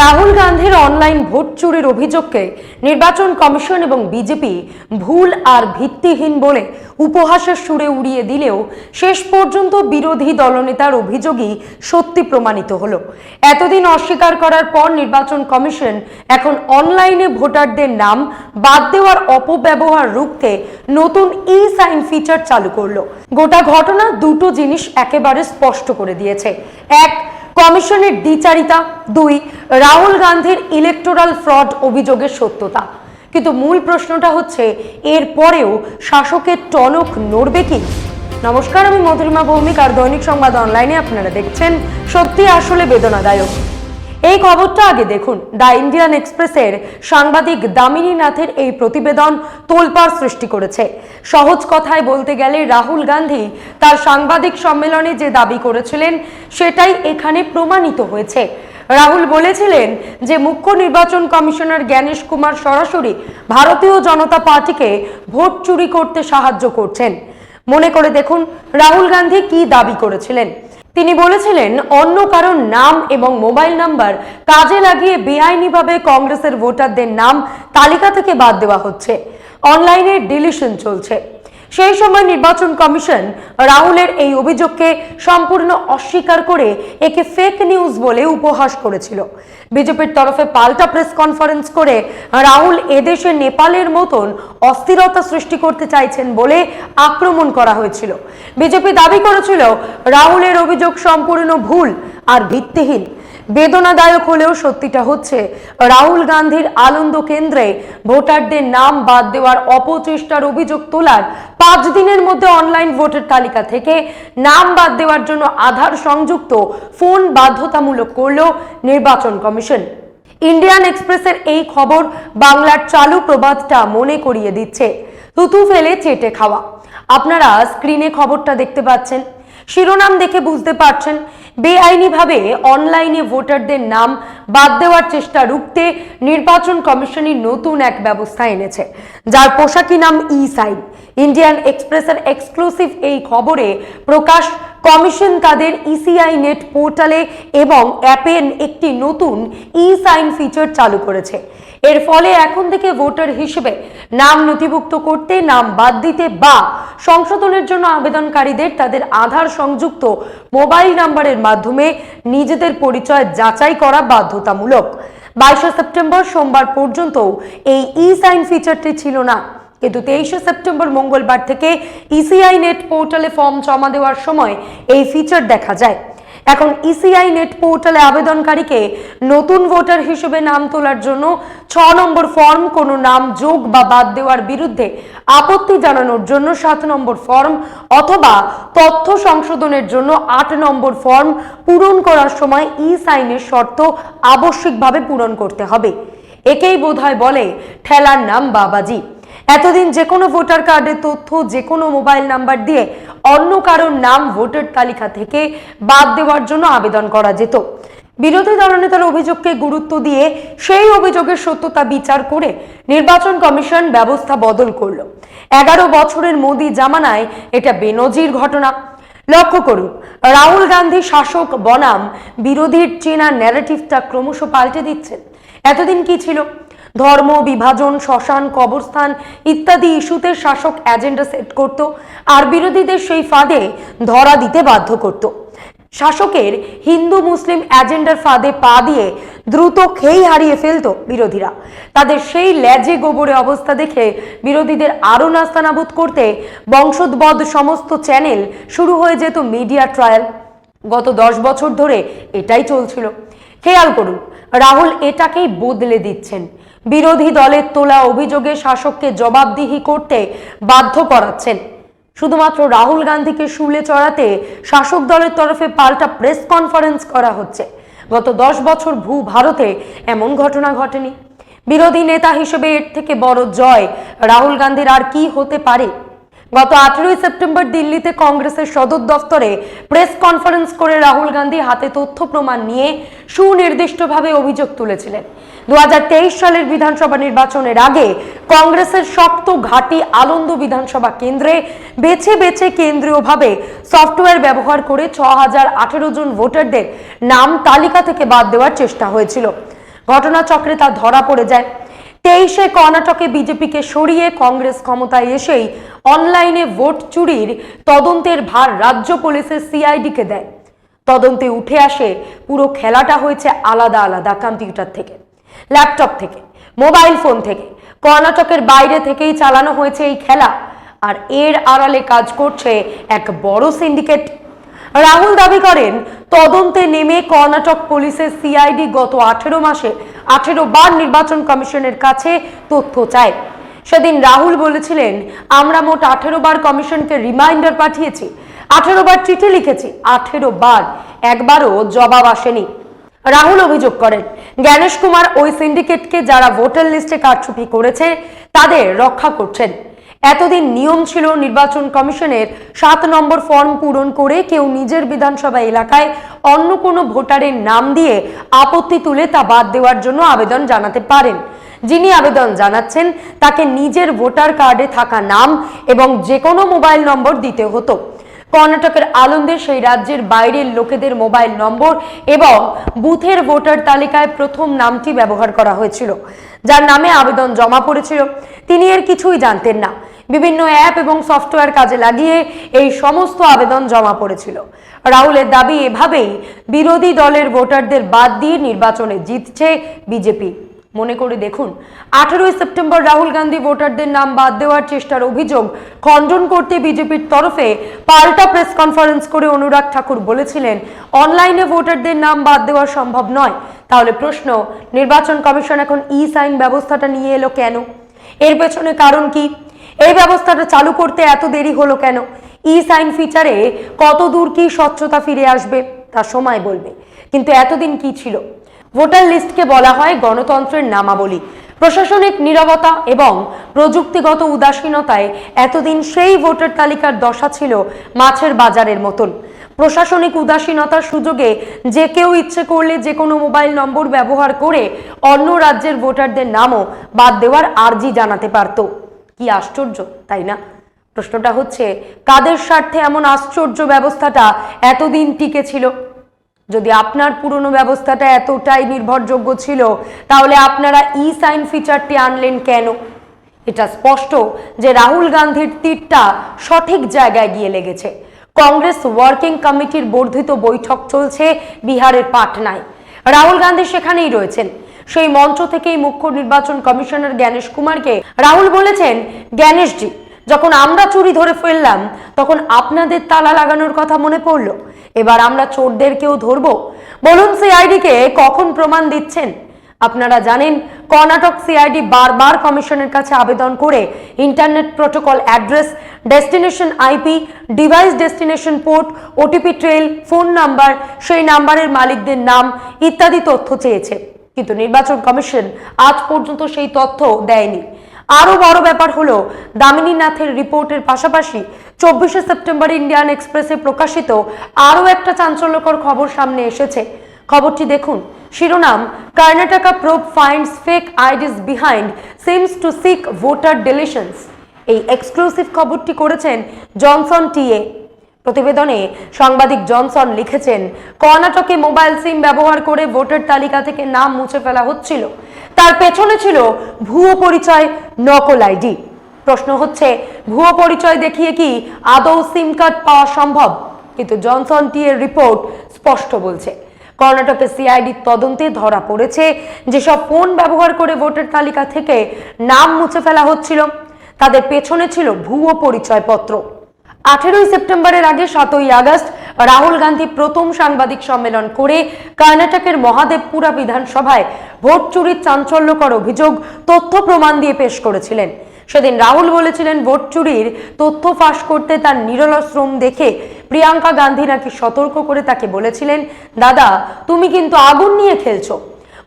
রাহুল গান্ধীর online vote চুরির অভিযোগকে নির্বাচন কমিশন এবং বিজেপি ভুল আর ভিত্তিহীন বলে উপহাসের সুরে উড়িয়ে দিলেও শেষ পর্যন্ত বিরোধী দলনেতার অভিযোগই সত্যি প্রমাণিত হলো। এতদিন অস্বীকার করার পর নির্বাচন কমিশন এখন অনলাইনে ভোটারদের নাম বাদ দেওয়ার অপব্যবহার রুখতে নতুন ই সাইন ফিচার চালু করল। গোটা ঘটনা দুটো জিনিস একেবারে স্পষ্ট করে দিয়েছে। এক কমিশনের দ্বিচারিতা দুই, রাহুল গান্ধীর ইলেকটোরাল ফ্রড অভিযোগের সত্যতা। কিন্তু মূল প্রশ্নটা হচ্ছে, এর পরেও শাসকের টনক নড়বে কি? নমস্কার, আমি মধুরিমা ভৌমিক আর দৈনিক সংবাদ অনলাইনে আপনারা দেখছেন সত্যি আসলে বেদনাদায়ক। এই খবরটা আগে দেখুন। দ্য ইন্ডিয়ান এক্সপ্রেসের সাংবাদিক দামিনী নাথের এই প্রতিবেদন তোলপাড় সৃষ্টি করেছে। সহজ কথায় বলতে গেলে রাহুল গান্ধী তার সাংবাদিক সম্মেলনে যে দাবি করেছিলেন, সেটাই এখানে প্রমাণিত হয়েছে। রাহুল বলেছিলেন যে মুখ্য নির্বাচন কমিশনার জ্ঞানেশ কুমার সরাসরি ভারতীয় জনতা পার্টিকে ভোট চুরি করতে সাহায্য করছেন। মনে করে দেখুন, রাহুল গান্ধী কি দাবি করেছিলেন। তিনি বলেছিলেন, অন্য কারণ নাম এবং মোবাইল নাম্বার কাজে লাগিয়ে বেআইনিভাবে কংগ্রেসের ভোটারদের নাম তালিকা থেকে বাদ দেওয়া হচ্ছে। অনলাইনে ডিলিশন চলছে। সেই সময় নির্বাচন কমিশন রাহুলের এই অভিযোগকে সম্পূর্ণ অস্বীকার করে একে ফেক নিউজ বলে উপহাস করেছিল। বিজেপির তরফে পাল্টা প্রেস কনফারেন্স করে রাহুল এদেশে নেপালের মতন অস্থিরতা সৃষ্টি করতে চাইছেন বলে আক্রমণ করা হয়েছিল। বিজেপি দাবি করেছিল, রাহুলের অভিযোগ সম্পূর্ণ ভুল আর ভিত্তিহীন। বেদনাদায়ক হলেও সত্যিটা হচ্ছে, রাহুল গান্ধীর আনন্দ কেন্দ্রে ভোটারদের নাম বাদ দেওয়ার অপচেষ্টার অভিযোগ তোলার পাঁচ দিনের মধ্যে অনলাইন ভোটার তালিকা থেকে নাম বাদ দেওয়ার জন্য আধার সংযুক্ত ফোন বাধ্যতামূলক করল নির্বাচন কমিশন। ইন্ডিয়ান এক্সপ্রেসের এই খবর বাংলার চালু প্রবাদটা মনে করিয়ে দিচ্ছে। থুতু ফেলে চেটে খাওয়া। আপনারা স্ক্রিনে খবরটা দেখতে পাচ্ছেন। শিরোনাম দেখে বুঝতে পারছেন। বেআইনিভাবে অনলাইনে ভোটারদের নাম বাদ দেওয়ার চেষ্টা রুখতে নির্বাচন কমিশনই নতুন এক ব্যবস্থা এনেছে, যার পোশাকি নাম ই সাইন ইন্ডিয়ান এক্সপ্রেসের এক্সক্লুসিভ এই খবরে প্রকাশ, কমিশন তাদের ইসিআই নেট পোর্টালে এবং অ্যাপে একটি নতুন ই সাইন ফিচার চালু করেছে। এর ফলে এখন থেকে ভোটার হিসেবে নাম নথিভুক্ত করতে, নাম বাদ দিতে বা সংশোধনের জন্য আবেদনকারীদের তাদের আধার সংযুক্ত মোবাইল নাম্বারের মাধ্যমে নিজেদের পরিচয় যাচাই করা বাধ্যতামূলক। বাইশে সেপ্টেম্বর সোমবার পর্যন্ত এই ই সাইন ফিচারটি ছিল না। কিন্তু তেইশে সেপ্টেম্বর মঙ্গলবার থেকে ইসিআই নেট পোর্টালে ফর্ম জমা দেওয়ার সময় এই ফিচার দেখা যায়। এখন ইসিআই নেট পোর্টালে আবেদনকারীকে নতুন ভোটার হিসেবে নাম তোলার জন্য ছ নম্বর ফর্ম কোনো নাম, যোগ বা বাদ দেওয়ার বিরুদ্ধে আপত্তি জানানোর জন্য সাত নম্বর ফর্ম অথবা তথ্য সংশোধনের জন্য আট নম্বর ফর্ম পূরণ করার সময় ই সাইনের শর্ত আবশ্যিকভাবে পূরণ করতে হবে। একেই বোধহয় বলে ঠেলার নাম বাবাজি। এতদিন যে কোনো ভোটার কার্ডের তথ্য, যে কোনো মোবাইল নাম্বার দিয়ে অন্য কারোর নাম ভোটার তালিকা থেকে বাদ দেওয়ার জন্য আবেদন করা যেত। বিরোধী দলনেতার অভিযোগকে গুরুত্ব দিয়ে সেই অভিযোগের সত্যতা বিচার করে নির্বাচন কমিশন ব্যবস্থা বদল করল। এগারো বছরের মোদী জামানায় এটা বেনজির ঘটনা। লক্ষ্য করুন, রাহুল গান্ধী শাসক বনাম বিরোধীর চেনা ন্যারেটিভটা ক্রমশ পাল্টে দিচ্ছেন। এতদিন কি ছিল? ধর্ম, বিভাজন, শ্মশান, কবরস্থান ইত্যাদি ইস্যুতে শাসক এজেন্ডা সেট করত। আর বিরোধীদের সেই ফাঁদে ধরা দিতে বাধ্য করত। শাসকের হিন্দু মুসলিম এজেন্ডার ফাঁদে পা দিয়ে দ্রুত খেই হারিয়ে ফেলতো বিরোধীরা। তাদের সেই ল্যাজে গোবরে অবস্থা দেখে বিরোধীদের আরও নাস্তানাবুদ করতে বংশোদ্বদ সমস্ত চ্যানেল শুরু হয়ে যেত মিডিয়া ট্রায়াল। গত দশ বছর ধরে এটাই চলছিল। খেয়াল করুন, রাহুল এটাকেই বদলে দিচ্ছেন। বিরোধী দলের তোলা অভিযোগে শাসককে জবাবদিহি করতে বাধ্য করাচ্ছেন। শুধুমাত্র রাহুল গান্ধীকে শুলে চড়াতে শাসক দলের তরফে পাল্টা প্রেস কনফারেন্স করা হচ্ছে। গত দশ বছর ভূ ভারতে এমন ঘটনা ঘটেনি। বিরোধী নেতা হিসেবে এর থেকে বড় জয় রাহুল গান্ধীর আর কি হতে পারে? গত আঠেরোই সেপ্টেম্বর দিল্লিতে কংগ্রেসের সদর দফতরে প্রেস কনফারেন্স করে রাহুল গান্ধী হাতে তথ্য প্রমাণ নিয়ে সুনির্দিষ্টভাবে অভিযোগ তুলেছিলেন। দুহাজার তেইশ সালের বিধানসভা নির্বাচনের আগে কংগ্রেসের শক্ত ঘাঁটি আনন্দ বিধানসভা কেন্দ্রে বেছে বেছে কেন্দ্রীয়ভাবে সফটওয়্যার ব্যবহার করে ছ হাজার আঠেরো জন ভোটারদের নাম তালিকা থেকে বাদ দেওয়ার চেষ্টা হয়েছিল। ঘটনাচক্রে তা ধরা পড়ে যায়। তেইশে কর্ণাটকে বিজেপিকে সরিয়ে কংগ্রেস ক্ষমতায় এসেই অনলাইনে ভোট চুরির তদন্তের ভার রাজ্য পুলিশের সিআইডিকে দেয়। তদন্তে উঠে আসে, পুরো খেলাটা হয়েছে আলাদা আলাদা কম্পিউটার থেকে, ল্যাপটপ থেকে, মোবাইল ফোন থেকে, কর্ণাটকের বাইরে থেকেই চালানো হয়েছে এই খেলা। আর এর আড়ালে কাজ করছে এক বড় সিন্ডিকেট রাহুল দাবি করেন, তদন্তে নেমে কর্ণাটক পুলিশের সিআইডি গত আঠেরো মাসে আঠেরো বার নির্বাচন কমিশনের কাছে তথ্য চায়। সেদিন রাহুল বলেছিলেন, আমরা মোট আঠেরো বার কমিশনকে রিমাইন্ডার পাঠিয়েছি, আঠেরো বার চিঠি লিখেছি, আঠেরো বার, একবারও জবাব আসেনি। রাহুল অভিযোগ করেন, জ্ঞানেশ কুমার ওই সিন্ডিকেটকে যারা ভোটার লিস্টে কারচুপি করেছে, তাদের রক্ষা করছেন। এতদিন নিয়ম ছিল নির্বাচন কমিশনের সাত নম্বর ফর্ম পূরণ করে কেউ নিজের বিধানসভা এলাকায় অন্য কোনো ভোটারের নাম দিয়ে আপত্তি তুলে তা বাদ দেওয়ার জন্য আবেদন জানাতে পারেন। যিনি আবেদন জানাচ্ছেন, তাকে নিজের ভোটার কার্ডে থাকা নাম এবং যে কোনো মোবাইল নম্বর দিতে হতো। কর্ণাটকের আনন্দে সেই রাজ্যের বাইরের লোকেদের মোবাইল নম্বর এবং বুথের ভোটার তালিকায় প্রথম নামটি ব্যবহার করা হয়েছিল, যার নামে আবেদন জমা পড়েছিল। তিনি এর কিছুই জানতেন না। বিভিন্ন অ্যাপ এবং সফটওয়্যার কাজে লাগিয়ে এই সমস্ত আবেদন জমা পড়েছিল। রাহুলের দাবি এভাবেই বিরোধী দলের ভোটারদের বাদ দিয়ে নির্বাচনে জিতছে বিজেপি। মনে করে দেখুন, আঠেরোই সেপ্টেম্বর রাহুল গান্ধী ভোটারদের নাম বাদ দেওয়ার চেষ্টার অভিযোগ খণ্ডন করতে বিজেপির তরফে পাল্টা প্রেস কনফারেন্স করে অনুরাগ ঠাকুর বলেছিলেন, অনলাইনে ভোটারদের নাম বাদ দেওয়া সম্ভব নয়। তাহলে প্রশ্ন, নির্বাচন কমিশন এখন ই সাইন ব্যবস্থাটা নিয়ে এলো কেন? এর পেছনে কারণ কি? এই ব্যবস্থাটা চালু করতে এত দেরি হলো কেন? ই সাইন ফিচারে কত দূর কি স্বচ্ছতা ফিরে আসবে, তা সময় বলবে। কিন্তু এতদিন কি ছিল? ভোটার লিস্টকে বলা হয় গণতন্ত্রের নামাবলী। প্রশাসনিক নীরবতা এবং প্রযুক্তিগত উদাসীনতায় এতদিন সেই ভোটার তালিকার দশা ছিল মাছের বাজারের মতন। প্রশাসনিক উদাসীনতার সুযোগে যে কেউ ইচ্ছে করলে যে কোনো মোবাইল নম্বর ব্যবহার করে অন্য রাজ্যের ভোটারদের নামও বাদ দেওয়ার আর্জি জানাতে পারত। কি আশ্চর্য, তাই না? প্রশ্নটা হচ্ছে, কাদের স্বার্থে এমন আশ্চর্য ব্যবস্থাটা এতদিন টিকে ছিল যদি আপনার পুরনো ব্যবস্থাটা এতটাই নির্ভরযোগ্য ছিল, তাহলে আপনারা ই সাইন ফিচারটি আনলেন কেন? এটা স্পষ্ট যে রাহুল গান্ধীর তীরটা সঠিক জায়গায় গিয়ে লেগেছে। কংগ্রেস ওয়ার্কিং কমিটির বর্ধিত বৈঠক চলছে বিহারের পাটনায়। রাহুল গান্ধী সেখানেই রয়েছেন। সেই মঞ্চ থেকেই মুখ্য নির্বাচন কমিশনার জ্ঞানেশ কুমারকে রাহুল বলেছেন, জ্ঞানেশজি, যখন আমরা চুরি ধরে ফেললাম, তখন আপনাদের তালা লাগানোর কথা মনে পড়ল। এবার আমরা চোরদেরকেও ধরবো। বলুন সিআইডিকে, কখন প্রমাণ দিচ্ছেন? আপনারা জানেন, কর্ণাটক সিআইডি বারবার কমিশনের কাছে আবেদন করে internet protocol address, destination IP, device destination port, OTP trail, phone number, সেই নাম্বারের মালিকদের নাম ইত্যাদি তথ্য চেয়েছে। কিন্তু নির্বাচন কমিশন আজ পর্যন্ত সেই তথ্য দেয়নি। আরও বড় ব্যাপার হলো দামিনী নাথের রিপোর্টের পাশাপাশি চব্বিশে সেপ্টেম্বর ইন্ডিয়ান এক্সপ্রেসে প্রকাশিত আরও একটা চাঞ্চল্যকর খবর সামনে এসেছে। খবরটি দেখুন, শিরোনাম, Karnataka probe finds fake IDs behind SIMs to seek voter deletions এই এক্সক্লুসিভ খবরটি করেছেন জনসন টিএ প্রতিবেদনে সাংবাদিক জনসন লিখেছেন, কর্ণাটকে মোবাইল সিম ব্যবহার করে ভোটার তালিকা থেকে নাম মুছে ফেলা হচ্ছিল। তার পেছনে ছিল ভুয়ো পরিচয়, নকল আইডি। প্রশ্ন হচ্ছে, ভুয়ো পরিচয় দেখিয়ে কি আদৌ সিম কার্ড পাওয়া সম্ভব? কিন্তু জনসন টি এর রিপোর্ট স্পষ্ট বলছে, কর্ণাটকের সিআইডির তদন্তে ধরা পড়েছে যেসব ফোন ব্যবহার করে ভোটার তালিকা থেকে নাম মুছে ফেলা হচ্ছিল। তাদের পেছনে ছিল ভুয়ো পরিচয়পত্র। আঠেরোই সেপ্টেম্বরের আগে সাতই আগস্ট রাহুল গান্ধী প্রথম সাংবাদিক সম্মেলন করে কর্ণাটকের মহাদেবপুরা বিধানসভায় ভোট চুরির চাঞ্চল্যকর অভিযোগ তথ্য প্রমাণ দিয়ে পেশ করেছিলেন। সেদিন রাহুল বলেছিলেন ভোট চুরির তথ্য ফাঁস করতে তার নিরল শ্রম দেখে প্রিয়াঙ্কা গান্ধী নাকি সতর্ক করে তাকে বলেছিলেন, দাদা, তুমি কিন্তু আগুন নিয়ে খেলছো।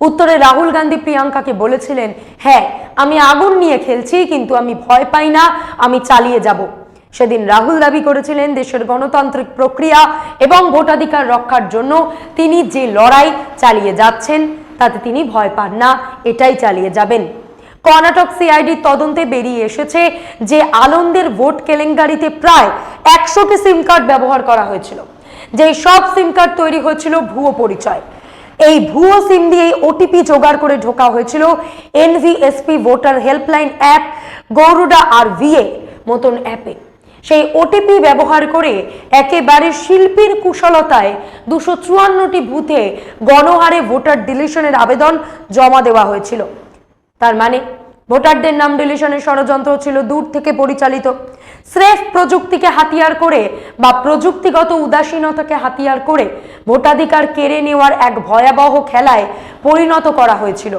উত্তরে রাহুল গান্ধী প্রিয়াঙ্কাকে বলেছিলেন হ্যাঁ আমি আগুন নিয়ে খেলছি, কিন্তু আমি ভয় পাই না, আমি চালিয়ে যাব। সেদিন রাহুল দাবি করেছিলেন দেশের গণতান্ত্রিক প্রক্রিয়া এবং ভোটাধিকার রক্ষার জন্য তিনি যে লড়াই চালিয়ে যাচ্ছেন, তাতে তিনি ভয় পান না, এটাই চালিয়ে যাবেন। কর্ণাটক সিআইডি তদন্তে বেরিয়ে এসেছে যে আলন্দের ভোট কেলেঙ্কারিতে প্রায় একশোটি সিম কার্ড ব্যবহার করা হয়েছিল যে সব সিম কার্ড তৈরি হয়েছিল ভুয়ো পরিচয়। এই ভুয়ো সিম দিয়ে ওটিপি জোগাড় করে ঢোকা হয়েছিল NVSP voter helpline app, Garuda আর ভিএ মতন অ্যাপে। সেই ওটিপি ব্যবহার করে একেবারে শিল্পীর কুশলতায় দুশো চুয়ান্নটি বুথে গণহারে ভোটার ডিলিশনের আবেদন জমা দেওয়া হয়েছিল। তার মানে ভোটারদের নাম ডিলিশনের ষড়যন্ত্র ছিল দূর থেকে পরিচালিত। স্রেফ প্রযুক্তিকে হাতিয়ার করে বা প্রযুক্তিগত উদাসীনতাকে হাতিয়ার করে ভোটাধিকার কেড়ে নেওয়ার এক ভয়াবহ খেলায় পরিণত করা হয়েছিল।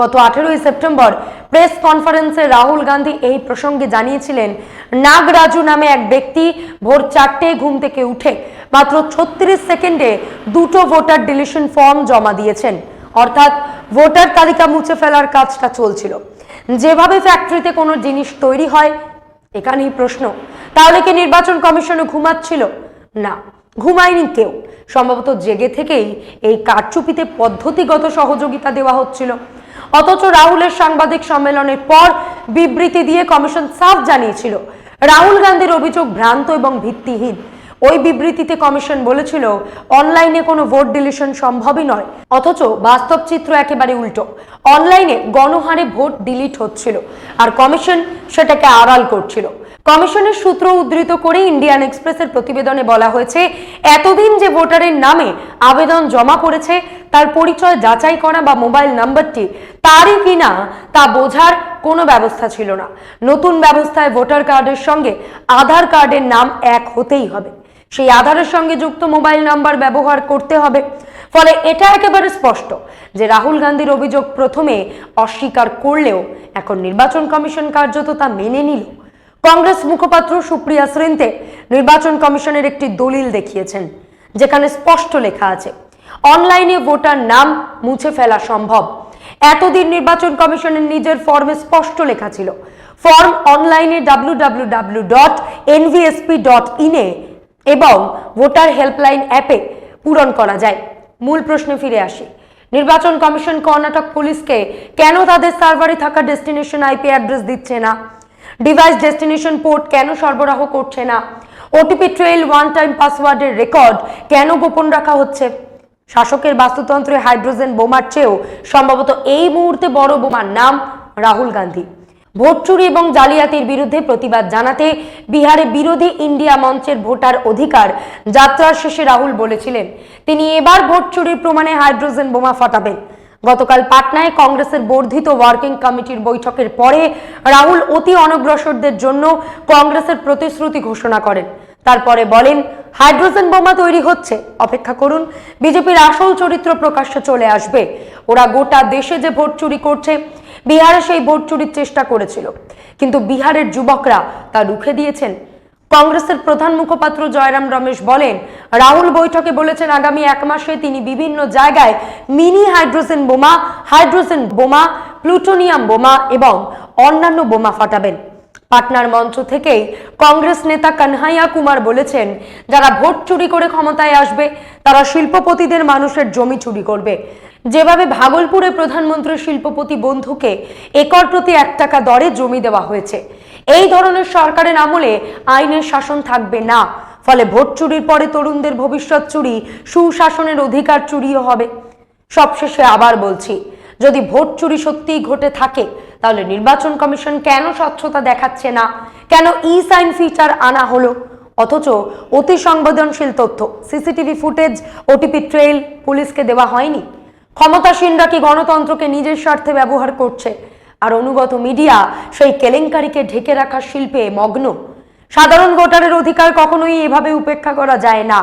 গত আঠেরোই সেপ্টেম্বর প্রেস কনফারেন্সে রাহুল গান্ধী এই প্রসঙ্গে জানিয়েছিলেন, নাগরাজু নামে এক ব্যক্তি ভোর চারটে ঘুম থেকে উঠে মাত্র ছত্রিশ সেকেন্ডে দুটো ভোটার ডিলিশন ফর্ম জমা দিয়েছেন। অর্থাৎ ভোটার তালিকা মুছে ফেলার কাজটা চলছিল। যেভাবে ফ্যাক্টরিতে কোনো জিনিস তৈরি হয়, এখানেই প্রশ্ন। তাহলে কি নির্বাচন কমিশনে ঘুমাচ্ছিল? না, ঘুমায়নি কেউ। সম্ভবত জেগে থেকেই এই কারচুপিতে পদ্ধতিগত সহযোগিতা দেওয়া হচ্ছিল। অথচ রাহুলের সাংবাদিক সম্মেলনের পর বিবৃতি দিয়ে কমিশন সাফ জানিয়েছিল, রাহুল গান্ধীর অভিযোগ ভ্রান্ত এবং ভিত্তিহীন। ওই বিবৃতিতে কমিশন বলেছিল, অনলাইনে কোনো ভোট ডিলিশন সম্ভবই নয়, অথচ বাস্তব চিত্র একেবারে উল্টো। অনলাইনে গণহারে ভোট ডিলিট হচ্ছিল, আর কমিশন সেটাকে আড়াল করছিল। কমিশনের সূত্র উদ্ধৃত করে ইন্ডিয়ান এক্সপ্রেসের প্রতিবেদনে বলা হয়েছে, এতদিন যে ভোটারের নামে আবেদন জমা পড়েছে, তার পরিচয় যাচাই করা বা মোবাইল নাম্বারটি তারই কিনা তা বোঝার কোনো ব্যবস্থা ছিল না। নতুন ব্যবস্থায় ভোটার কার্ডের সঙ্গে আধার কার্ডের নাম এক হতেই হবে। সেই আধারের সঙ্গে যুক্ত মোবাইল নাম্বার ব্যবহার করতে হবে। ফলে এটা একেবারে স্পষ্ট যে রাহুল গান্ধীর অভিযোগ প্রথমে অস্বীকার করলেও এখন নির্বাচন কমিশন কার্যত তা মেনে নিল। কংগ্রেস মুখপাত্র সুপ্রিয়া শ্রেন্তে নির্বাচন কমিশনের একটি দলিল দেখিয়েছেন, যেখানে স্পষ্ট লেখা আছে, অনলাইনে ভোটার নাম মুছে ফেলা সম্ভব। এতদিন নির্বাচন কমিশনের নিজের ফর্মে স্পষ্ট লেখা ছিল, ফর্ম অনলাইনে W W W dot NVSP dot ইনে এবং ভোটার হেল্পলাইন অ্যাপে পূরণ করা যায়। মূল প্রশ্নে ফিরে আসি, নির্বাচন কমিশন কর্ণাটক পুলিশকে কেন তাদের সার্ভারে থাকা ডেস্টিনেশন আইপি অ্যাড্রেস দিচ্ছে না? ডিভাইস ডেস্টিনেশন পোর্ট কেন সরবরাহ করছে না? ওটিপি ট্রেল ওয়ান টাইম পাসওয়ার্ডের রেকর্ড কেন গোপন রাখা হচ্ছে? শাসকের বাস্তুতন্ত্রে হাইড্রোজেন বোমার চেয়েও সম্ভবত এই মুহূর্তে বড় বোমার নাম রাহুল গান্ধী। ভোট চুরি এবং জালিয়াতির বিরুদ্ধে প্রতিবাদ জানাতে বিহারে বিরোধী ইন্ডিয়া মঞ্চের ভোটার অধিকার যাত্রার শেষে রাহুল বলেছিলেন, তিনি এবার ভোট চুরির প্রমাণে হাইড্রোজেন বোমা ফাটাবেন। গতকাল পাটনায় কংগ্রেসের বর্ধিত ওয়ার্কিং কমিটির বৈঠকের পরে রাহুল অতি অনগ্রসরদের জন্য কংগ্রেসের প্রতিশ্রুতি ঘোষণা করেন। তারপরে বলেন, হাইড্রোজেন বোমা তৈরি হচ্ছে, অপেক্ষা করুন, বিজেপির আসল চরিত্র প্রকাশ্যে চলে আসবে। ওরা গোটা দেশে যে ভোট চুরি করছে, বিহারে সেই ভোট চুরির চেষ্টা করেছিল। কিন্তু বিহারের যুবকরা তা রুখে দিয়েছেন। কংগ্রেসের প্রধান মুখপাত্র জয়রাম রমেশ বলেন, রাহুল বৈঠকে বলেছেন আগামী এক মাসে তিনি বিভিন্ন জায়গায় মিনি হাইড্রোজেন বোমা হাইড্রোজেন বোমা, প্লুটোনিয়াম বোমা এবং অন্যান্য বোমা ফাটাবেন। পাটনার মঞ্চ থেকেই কংগ্রেস নেতা কানহাইয়া কুমার বলেছেন, যারা ভোট চুরি করে ক্ষমতায় আসবে, তারা শিল্পপতিদের মানুষের জমি চুরি করবে। যেভাবে ভাগলপুরে প্রধানমন্ত্রী শিল্পপতি বন্ধুকে একর প্রতি এক টাকা দরে জমি দেওয়া হয়েছে এই ধরনের সরকারের আমলে আইনের শাসন থাকবে না। ফলে ভোট চুরির পরে তরুণদের ভবিষ্যৎ চুরি, সুশাসনের অধিকার চুরিও হবে। সবশেষে আবার বলছি, যদি ভোট চুরি সত্যিই ঘটে থাকে, তাহলে নির্বাচন কমিশন কেন স্বচ্ছতা দেখাচ্ছে না? কেন ই সাইন ফিচার আনা হলো? অথচ অতি সংবেদনশীল তথ্য, সিসিটিভি ফুটেজ ওটিপি ট্রেল পুলিশকে দেওয়া হয়নি। ক্ষমতাসীনরা কি গণতন্ত্রকে নিজের স্বার্থে ব্যবহার করছে? আর অনুগত মিডিয়া সেই কেলেঙ্কারিকে ঢেকে রাখার শিল্পে মগ্ন। সাধারণ ভোটারের অধিকার কখনোই এভাবে উপেক্ষা করা যায় না।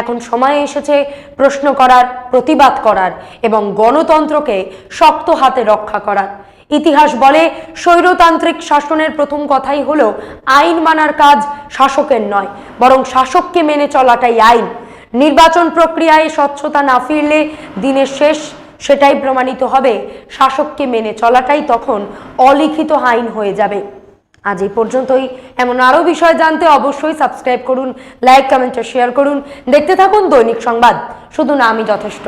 এখন সময় এসেছে প্রশ্ন করার, প্রতিবাদ করার এবং গণতন্ত্রকে শক্ত হাতে রক্ষা করার। ইতিহাস বলে স্বৈরতান্ত্রিক শাসনের প্রথম কথাই হলো, আইন মানার কাজ শাসকের নয়, বরং শাসককে মেনে চলাটাই আইন। নির্বাচন প্রক্রিয়ায় স্বচ্ছতা না ফিরলে দিনের শেষ সেটাই প্রমাণিত হবে। শাসককে মেনে চলাটাই তখন অলিখিত আইন হয়ে যাবে। আজ এই পর্যন্তই। এমন আরও বিষয় জানতে অবশ্যই সাবস্ক্রাইব করুন, লাইক, কমেন্ট শেয়ার করুন। দেখতে থাকুন দৈনিক সংবাদ। শুধু না, আমি যথেষ্ট।